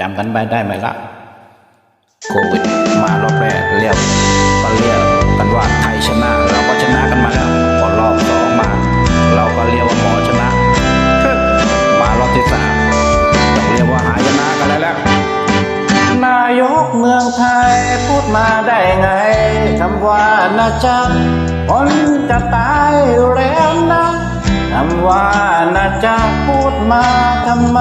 จำกันไปได้ไหมล่ะ โควิดมารอบแรกเรียกก็เรียกกันว่าไทยชนะ เราก็ชนะกันมาแล้วพอรอบสองมา เราก็เรียกว่าหมอชนะ มารอบที่สามต้องเรียกว่าหายชนะกันแล้ว นายกเมืองไทยพูดมาได้ไงคำว่านะจ๊ะคนจะตายแล้วนะคำว่านะจ๊ะพูดมาทำไม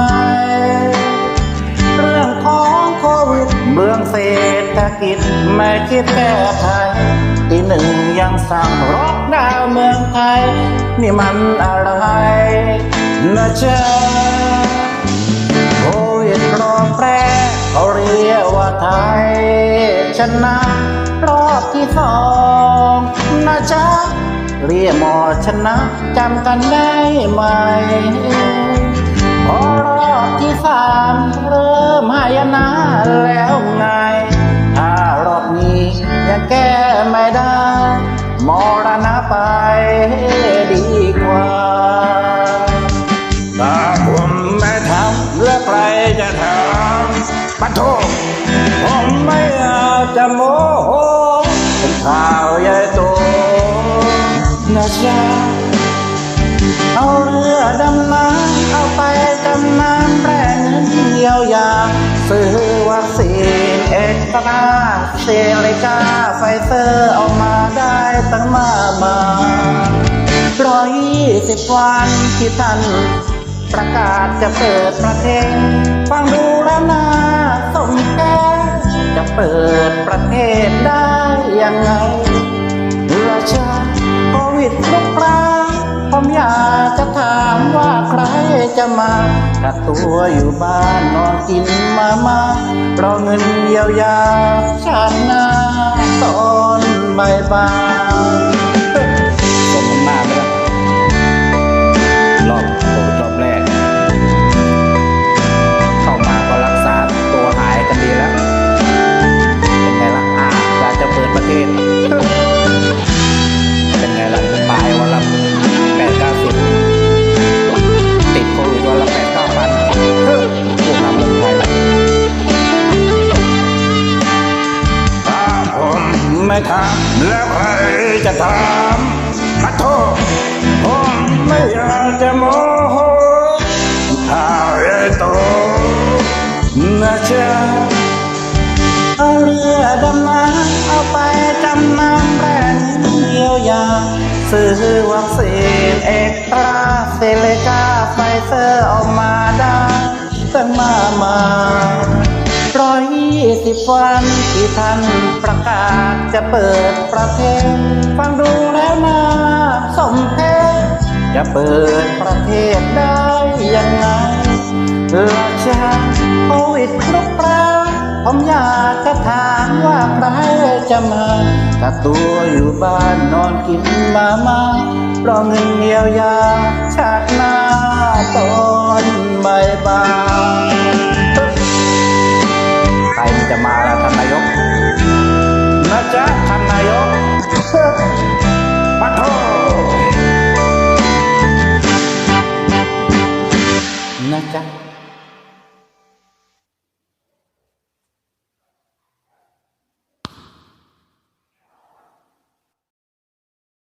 เบื้องเศรษฐกิจไม่คิดแก้ไขทีหนึ่งยังสั่งล็อกดาวเมืองไทย นี่มันอะไรนะจ๊ะโควิดรอบแรเขาเรียกว่าไทย ชนะรอบที่สองนะจ๊ะเรียกหมอชนะจำกันได้ไหม ไม่ได้ มรณะไปดีกว่า ถ้าผมไม่ทำแล้วใครจะทำปะโทผมไม่อาจจะโมโหเป็นข่าวใหญ่โตนะจ๊ะเอาเรือดำน้ำเอาไปจำน้ำแรงเงินเยียวยาซื้อวัคซีนเอ็กตร้า เซเลกาไฟเซอร์เอามาได้ตั้งมากมายร้อยยี่สิบวันที่ท่านประกาศจะเปิดประเทศ ฟังดูแล้วนาสมแค่จะเปิดประเทศได้ยังไงราชาโควิดลุกราผมอยากจะถามว่าใครจะมา กักตัวอยู่บ้านนอนกินมาม่ารอเงินเยียวยาชาติหน้าตอนบ่าย ไม่ทำแล้วใครจะทำขอโทษผมไม่อยากจะโมโหข่าวใหญ่โตนะเจ๊ะเอาเรือดำน้ำเอาไปจำนำแรงเยียวยา ซื้อวัคซีนเอกตราเซเลกาไฟเซอร์ออกมาได้ตั้งมากมาย สิบวันที่ท่านประกาศจะเปิดประเทศ ฟังดูแล้วนาสมเพชจะเปิดประเทศได้ยังไงราชาโควิดลุกรานผมอยากจะถามว่าใครจะมากักตัวอยู่บ้านนอนกินมาม่ารอเงินเยียวยา